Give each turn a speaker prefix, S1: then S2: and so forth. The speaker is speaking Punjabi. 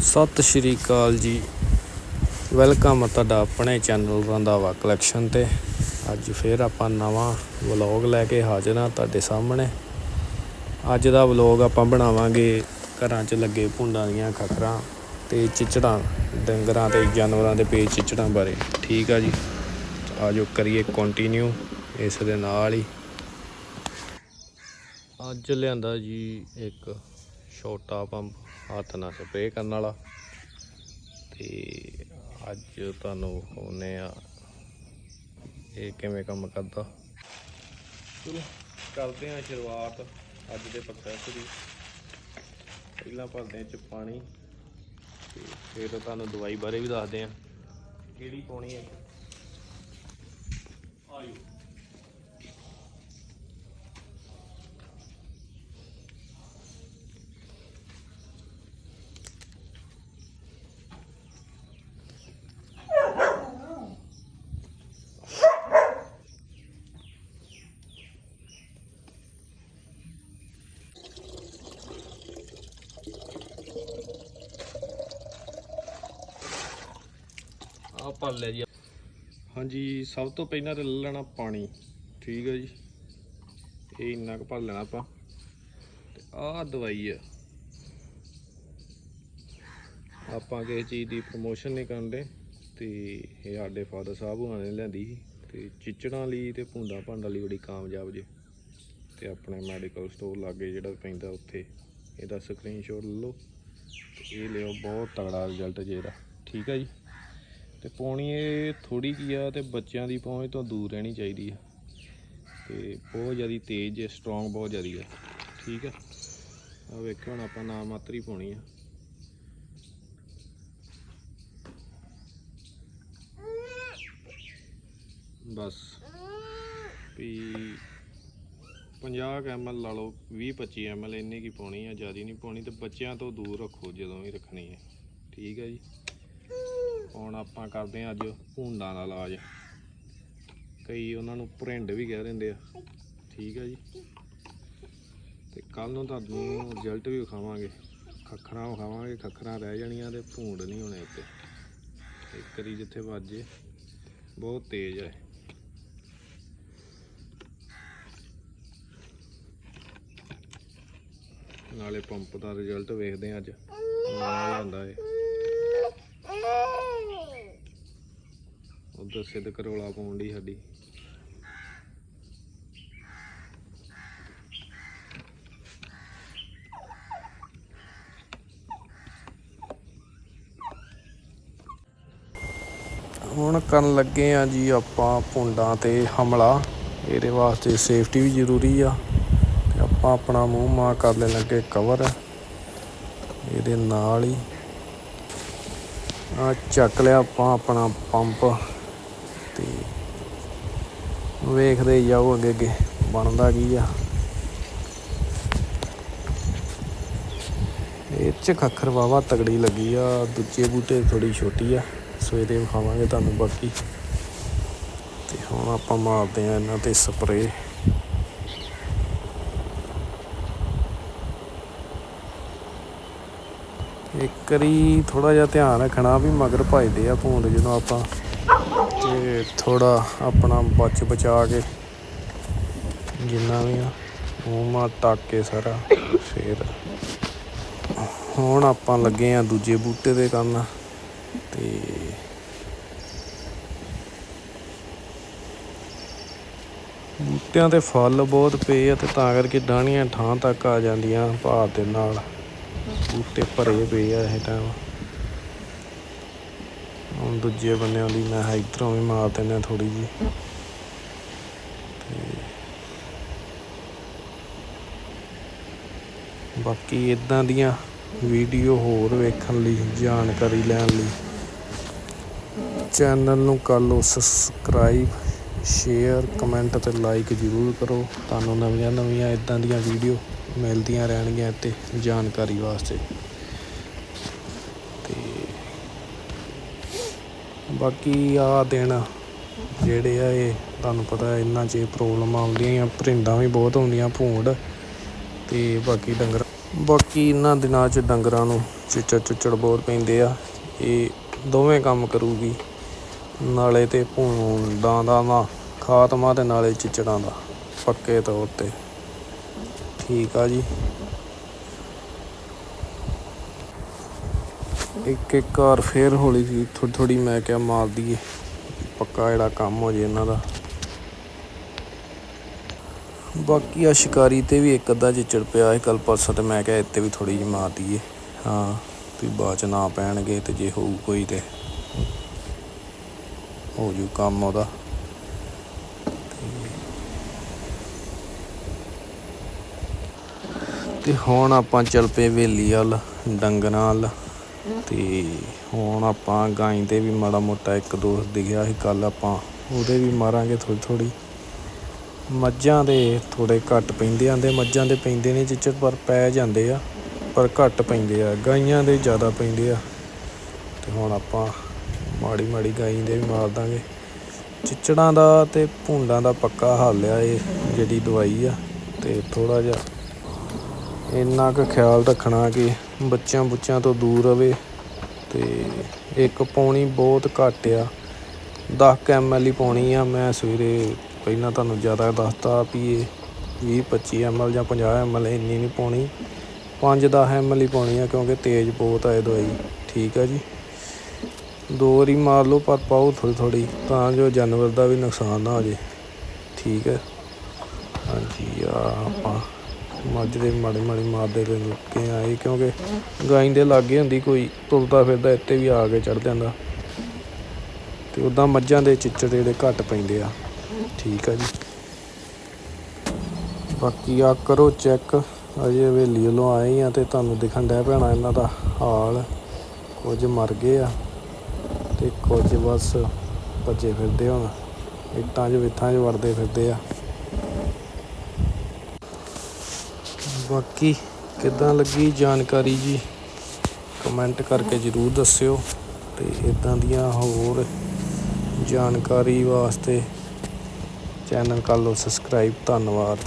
S1: ਸਤਿ ਸ਼੍ਰੀ ਅਕਾਲ ਜੀ। ਵੈਲਕਮ ਆ ਤੁਹਾਡਾ ਆਪਣੇ ਚੈਨਲ ਰੰਧਾਵਾ ਕਲੈਕਸ਼ਨ ਤੇ। ਅੱਜ ਫੇਰ ਆਪਾਂ ਨਵਾਂ ਵਲੌਗ ਲੈ ਕੇ ਹਾਜ਼ਰ ਹਾਂ ਤੁਹਾਡੇ ਸਾਹਮਣੇ। ਅੱਜ ਦਾ ਵਲੌਗ ਆਪਾਂ ਬਣਾਵਾਂਗੇ ਘਰਾਂ 'ਚ ਲੱਗੇ ਭੁੰਡਾਂ ਦੀਆਂ ਖਖਰਾਂ ਤੇ ਚਿਚੜਾਂ, ਡੰਗਰਾਂ ਤੇ ਜਾਨਵਰਾਂ ਦੇ ਪੇਚ ਚਿਚੜਾਂ ਬਾਰੇ। ਠੀਕ ਆ ਜੀ? ਆਜੋ ਕਰੀਏ ਕੰਟੀਨਿਊ ਇਸ ਦੇ ਨਾਲ ਹੀ। ਅੱਜ ਲਿਆਂਦਾ ਜੀ ਇੱਕ ਛੋਟਾ ਪੰਪ, ਹੱਥ ਨਾਲ ਸਪਰੇਅ ਕਰਨ ਵਾਲਾ। ਤੇ ਅੱਜ ਤੁਹਾਨੂੰ ਉਹਨੇ ਆ ਇਹ ਕਿਵੇਂ ਕੰਮ ਕਰਦਾ। ਚਲੋ, ਕਰਦੇ ਹਾਂ ਸ਼ੁਰੂਆਤ ਅੱਜ ਦੇ ਪ੍ਰੋਸੈਸ ਦੀ। ਪਹਿਲਾਂ ਭਰਦੇ ਹਾਂ ਚ ਪਾਣੀ ਤੇ ਫਿਰ ਤੁਹਾਨੂੰ ਦਵਾਈ ਬਾਰੇ ਵੀ ਦੱਸਦੇ ਹਾਂ। ਕਿਹੜੀ ਪਾਉਣੀ ਹੈ? ਆਇਓ ਆ ਭਰ ਲਿਆ ਜੀ। ਹਾਂਜੀ, ਸਭ ਤੋਂ ਪਹਿਲਾਂ ਤੇ ਲੈ ਲੈਣਾ ਪਾਣੀ। ਠੀਕ ਹੈ ਜੀ। ਇਹ ਇੰਨਾ ਕੁ ਭਰ ਲੈਣਾ ਆਪਾਂ। ਤੇ ਆਹ ਦਵਾਈ ਆ। ਆਪਾਂ ਕਿਸੇ ਚੀਜ਼ ਦੀ ਪ੍ਰਮੋਸ਼ਨ ਨਹੀਂ ਕਰਦੇ। ਤੇ ਇਹ ਸਾਡੇ ਫਾਦਰ ਸਾਹਿਬ ਹੋਣਾ ਨੇ ਲਿਆਂਦੀ ਸੀ। ਤੇ ਚਿਚੜਾਂ ਲਈ ਤੇ ਭੁੰਡਾ ਭਾਂਡਾ ਲਈ ਬੜੀ ਕਾਮਯਾਬ ਜੇ। ਤੇ ਆਪਣੇ ਮੈਡੀਕਲ ਸਟੋਰ ਲਾਗੇ ਜਿਹੜਾ ਪੈਂਦਾ ਉੱਥੇ। ਇਹਦਾ ਸਕਰੀਨਸ਼ਾਟ ਲੈ ਲਓ। ਤੇ ਇਹ ਲਿਓ ਬਹੁਤ ਤਗੜਾ ਰਿਜ਼ਲਟ ਜੇ ਇਹਦਾ। ਠੀਕ ਹੈ ਜੀ। ਤੇ ਪਾਉਣੀ ਇਹ ਥੋੜੀ ਕੀ ਆ ਤੇ ਬੱਚਿਆਂ ਦੀ ਪਹੁੰਚ ਤੋਂ ਦੂਰ ਰਹਿਣੀ ਚਾਹੀਦੀ ਆ। ਤੇ ਬਹੁਤ ਜ਼ਿਆਦਾ ਤੇਜ਼ ਹੈ ਸਟਰੋਂਗ ਬਹੁਤ ਜ਼ਿਆਦਾ ਹੈ ਠੀਕ ਆ? ਆ ਵੇਖੋ ਹੁਣ ਆਪਾਂ ਨਾਮ ਮਾਤਰੀ ਪਾਉਣੀ ਆ। ਬਸ। ਵੀ 50 ml ਲਾ ਲਓ 20 25 ml ਇੰਨੀ ਕੀ ਪਾਉਣੀ ਆ, ਜ਼ਿਆਦਾ ਨਹੀਂ ਪਾਉਣੀ ਤੇ ਬੱਚਿਆਂ ਤੋਂ ਦੂਰ ਰੱਖੋ ਜਦੋਂ ਵੀ ਰੱਖਣੀ ਹੈ ਠੀਕ ਹੈ ਜੀ? ਹੁਣ ਆਪਾਂ ਕਰਦੇ ਹਾਂ ਅੱਜ ਭੂੰਡਾਂ ਦਾ ਇਲਾਜ। ਕਈ ਉਹਨਾਂ ਨੂੰ ਭਰਿੰਡ ਵੀ ਕਹਿ ਦਿੰਦੇ ਆ। ਠੀਕ ਹੈ ਜੀ। ਤੇ ਕੱਲ ਨੂੰ ਤੁਹਾਨੂੰ ਰਿਜ਼ਲਟ ਵੀ ਵਿਖਾਵਾਂਗੇ। ਖੱਖਰਾਂ ਵਿਖਾਵਾਂਗੇ, ਖੱਖਰਾਂ ਰਹਿ ਜਾਣੀਆਂ ਤੇ ਭੂੰਡ ਨਹੀਂ ਹੋਣੇ ਉੱਤੇ ਇੱਕ ਵਾਰੀ ਜਿੱਥੇ ਵੱਜੇ, ਬਹੁਤ ਤੇਜ਼ ਹੈ ਨਾਲੇ ਪੰਪ ਦਾ ਰਿਜ਼ਲਟ ਵੇਖਦੇ ਹਾਂ ਅੱਜ। ਨਾਲ ਆਉਂਦਾ ਏ ਉਧਰ ਸਿੱਧ ਕਰੋਲਾ ਪਾਉਣ ਦੀ ਸਾਡੀ। ਹੁਣ ਕਰਨ ਲੱਗੇ ਆ ਜੀ ਆਪਾਂ ਪੁੰਡਾਂ ਤੇ ਹਮਲਾ। ਇਹਦੇ ਵਾਸਤੇ ਸੇਫਟੀ ਵੀ ਜ਼ਰੂਰੀ ਆ ਤੇ ਆਪਾਂ ਆਪਣਾ ਮੂੰਹ ਮਾ ਕਰ ਲੈਣ ਲੱਗੇ ਕਵਰ ਇਹਦੇ ਨਾਲ ਹੀ। ਆ ਚੱਕ ਲਿਆ ਆਪਾਂ ਆਪਣਾ ਪੰਪ ਤੇ ਵੇਖਦੇ ਜਾਓ ਅੱਗੇ ਅੱਗੇ ਬਣਦਾ ਕੀ ਆ। ਇਹ ਚ ਖੱਖਰ ਵਾਵਾ ਤਗੜੀ ਲੱਗੀ ਆ, ਦੂਜੇ ਬੂਟੇ ਥੋੜੀ ਛੋਟੀ ਆ, ਸਵੇਰੇ ਵਿਖਾਵਾਂਗੇ ਤੁਹਾਨੂੰ ਬਾਕੀ। ਤੇ ਹੁਣ ਆਪਾਂ ਮਾਰਦੇ ਆ ਇਹਨਾਂ ਤੇ ਸਪਰੇ ਇੱਕ ਵਾਰੀ ਥੋੜਾ ਜਿਹਾ ਧਿਆਨ ਰੱਖਣਾ ਵੀ ਮਗਰ ਭਜਦੇ ਆ ਭੂੰਡ ਜਦੋਂ ਆਪਾਂ ਤੇ ਥੋੜਾ ਆਪਣਾ ਬਚ ਬਚਾ ਕੇ ਜਿੰਨਾ ਵੀ ਆ ਮੂੰਹ ਮਾ ਟੱਕ ਕੇ ਸਾਰਾ ਫੇਰ ਹੁਣ ਆਪਾਂ ਲੱਗੇ ਆ ਦੂਜੇ ਬੂਟੇ ਦੇ ਕਰਨ ਤੇ ਬੂਟਿਆਂ ਤੇ ਫਲ ਬਹੁਤ ਪਏ ਆ ਤੇ ਤਾਂ ਕਰਕੇ ਡਾਣੀਆਂ ਠਾਂ ਤੱਕ ਆ ਜਾਂਦੀਆਂ ਭਾਰ ਦੇ ਨਾਲ। ਬੂਟੇ ਭਰੇ ਪਏ ਆ ਇਹ ਟਾਈਮ ਹੁਣ ਦੂਜੇ ਬੰਨਿਆਂ ਦੀ ਮੈਂ ਇਧਰੋਂ ਵੀ ਮਾਰ ਦਿੰਦਾ ਥੋੜੀ ਜੀ ਬਾਕੀ ਇਦਾਂ ਦੀਆਂ ਵੀਡੀਓ ਹੋਰ ਵੇਖਣ ਲਈ, ਜਾਣਕਾਰੀ ਲੈਣ ਲਈ ਚੈਨਲ ਨੂੰ ਕਰ ਲਓ ਸਬਸਕ੍ਰਾਈਬ ਸ਼ੇਅਰ ਕਮੈਂਟ ਅਤੇ ਲਾਈਕ ਜ਼ਰੂਰ ਕਰੋ। ਤੁਹਾਨੂੰ ਨਵੀਆਂ ਨਵੀਆਂ ਇਦਾਂ ਦੀਆਂ ਵੀਡੀਓ ਮਿਲਦੀਆਂ ਰਹਿਣਗੀਆਂ ਤੇ ਜਾਣਕਾਰੀ ਵਾਸਤੇ। ਬਾਕੀ ਆ ਦਿਨ ਜਿਹੜੇ ਆ ਇਹ, ਤੁਹਾਨੂੰ ਪਤਾ ਇਹਨਾਂ 'ਚ ਪ੍ਰੋਬਲਮ ਆਉਂਦੀਆਂ ਆ ਭਰਿੰਡਾਂ ਵੀ ਬਹੁਤ ਹੁੰਦੀਆਂ ਭੂੰਡ ਤੇ ਬਾਕੀ ਡੰਗਰ, ਬਾਕੀ ਇਹਨਾਂ ਦਿਨਾਂ 'ਚ ਡੰਗਰਾਂ ਨੂੰ ਚਿੱਚੜ ਚੁੱਚੜ ਬਹੁਤ ਪੈਂਦੇ ਆ, ਇਹ ਦੋਵੇਂ ਕੰਮ ਕਰੂਗੀ, ਨਾਲੇ ਤੇ ਭੂੰਡਾਂ ਦਾ ਨਾ ਖਾਤਮਾ ਤੇ ਨਾਲੇ ਚਿੱਚੜਾਂ ਦਾ, ਪੱਕੇ ਤੌਰ ਤੇ। ਠੀਕ ਆ ਜੀ। ਇੱਕ ਇੱਕ ਵਾਰ ਫੇਰ ਹੌਲੀ ਸੀ ਥੋੜੀ ਥੋੜੀ ਮੈਂ ਕਿਹਾ ਮਾਰ ਦਈਏ। ਪੱਕਾ ਜਿਹੜਾ ਕੰਮ ਹੋ ਜੇ ਇਹਨਾਂ ਦਾ। ਬਾਕੀ ਆ ਸ਼ਿਕਾਰੀ ਤੇ ਵੀ ਇੱਕ ਅੱਧਾ ਚਿੜ ਪਿਆ ਸੀ ਕੱਲ ਪਰਸੋਂ ਤੇ ਮੈਂ ਕਿਹਾ ਇੱਥੇ ਵੀ ਥੋੜੀ ਜਿਹੀ ਮਾਰ ਦਈਏ। ਹਾਂ, ਵੀ ਬਾਅਦ ਚ ਨਾ ਪੈਣਗੇ ਤੇ ਜੇ ਹੋਊ ਕੋਈ ਤੇ ਹੋ ਜੂ ਕੰਮ ਉਹਦਾ। ਤੇ ਹੁਣ ਆਪਾਂ ਚੱਲ ਪਏ ਵੇਲੀ ਵੱਲ, ਡੰਗਰਾਂ ਵੱਲ। ਤੇ ਹੁਣ ਆਪਾਂ ਗਾਂ ਤੇ ਵੀ ਮਾੜਾ ਮੋਟਾ ਇੱਕ ਦੋ ਦਿਖਿਆ ਸੀ ਕੱਲ ਆਪਾਂ ਉਹਦੇ ਵੀ ਮਾਰਾਂਗੇ ਥੋੜੀ ਥੋੜੀ ਮੱਝਾਂ ਦੇ ਥੋੜੇ ਘੱਟ ਪੈਂਦੇ ਆਂਦੇ ਮੱਝਾਂ ਦੇ ਪੈਂਦੇ ਨੇ ਚਿੱਚੜ, ਪਰ ਪੈ ਜਾਂਦੇ ਆ, ਪਰ ਘੱਟ ਪੈਂਦੇ ਆ, ਗਾਈਆਂ ਦੇ ਜ਼ਿਆਦਾ ਪੈਂਦੇ ਆ। ਤੇ ਹੁਣ ਆਪਾਂ ਮਾੜੀ ਮਾੜੀ ਗਾਈ ਦੇ ਵੀ ਮਾਰ ਦਾਂਗੇ। ਚਿੱਚੜਾਂ ਦਾ ਤੇ ਭੁੰਡਾਂ ਦਾ ਪੱਕਾ ਹੱਲ ਆ ਇਹ, ਜਿਹੜੀ ਦਵਾਈ ਆ, ਤੇ ਥੋੜਾ ਜਿਹਾ ਇੰਨਾ ਕੁ ਖਿਆਲ ਰੱਖਣਾ ਕਿ ਬੱਚਿਆਂ ਬੁੱਚਿਆਂ ਤੋਂ ਦੂਰ ਰਵੇ ਤੇ ਇੱਕ ਪਾਉਣੀ ਬਹੁਤ ਘੱਟ ਆ। 10 ਐਮਐਲ ਹੀ ਪਾਉਣੀ ਆ। ਮੈਂ ਸਵੇਰੇ ਪਹਿਲਾਂ ਤੁਹਾਨੂੰ ਜ਼ਿਆਦਾ ਦੱਸਤਾ ਵੀ ਇਹ 20 25 ਐਮਐਲ ਜਾਂ 50 ਐਮਐਲ ਇੰਨੀ ਨਹੀਂ ਪਾਉਣੀ 5-10 ਐਮਐਲ ਹੀ ਪਾਉਣੀ ਆ ਕਿਉਂਕਿ ਤੇਜ਼ ਬਹੁਤ ਆ ਇਹ ਦਵਾਈ। ਠੀਕ ਆ ਜੀ। ਦੋ ਵਾਰੀ ਮਾਰ ਲਓ ਪਰ ਪਾਓ ਥੋੜੀ ਥੋੜੀ ਤਾਂ ਜੋ ਜਾਨਵਰ ਦਾ ਵੀ ਨੁਕਸਾਨ ਨਾ ਹੋ ਜੇ ਠੀਕ ਹੈ ਹਾਂਜੀ ਆ ਆਪਾਂ ਮੱਝ ਦੇ ਮਾੜੇ ਮਾੜੇ ਮਾਰਦੇ ਤੇ ਲੁੱਕੇ ਆਏ ਕਿਉਂਕਿ ਗਾਈਂ ਦੇ ਲਾਗੇ ਹੁੰਦੀ ਕੋਈ, ਤੁਰਦਾ ਫਿਰਦਾ ਇੱਥੇ ਵੀ ਆ ਕੇ ਚੜ ਜਾਂਦਾ। ਤੇ ਉਦਾਂ ਮੱਝਾਂ ਦੇ ਚਿੱਚੜ ਜਿਹੜੇ ਘੱਟ ਪੈਂਦੇ ਆ। ਠੀਕ ਆ ਜੀ। ਬਾਕੀ ਆ ਕਰੋ ਚੈੱਕ। ਅਜੇ ਹਵੇਲੀ ਵੱਲੋਂ ਆਏ ਆ ਤੇ ਤੁਹਾਨੂੰ ਦਿਖਣ ਡਿਆ ਪੈਣਾ ਇਹਨਾਂ ਦਾ ਹਾਲ। ਕੁਝ ਮਰ ਗਏ ਆ ਤੇ ਕੁਝ ਬਸ ਭੱਜੇ ਫਿਰਦੇ ਹੁਣ। ਇੱਟਾਂ 'ਚ ਵਿੱਥਾਂ 'ਚ ਵੜਦੇ ਫਿਰਦੇ ਆ। ਬਾਕੀ ਕਿੱਦਾਂ ਲੱਗੀ ਜਾਣਕਾਰੀ ਜੀ? ਕਮੈਂਟ ਕਰਕੇ ਜਰੂਰ ਦੱਸਿਓ ਤੇ ਇਦਾਂ ਦੀਆਂ ਹੋਰ ਜਾਣਕਾਰੀ ਵਾਸਤੇ ਚੈਨਲ ਕਰ ਲਓ, ਸਬਸਕ੍ਰਾਈਬ, ਧੰਨਵਾਦ।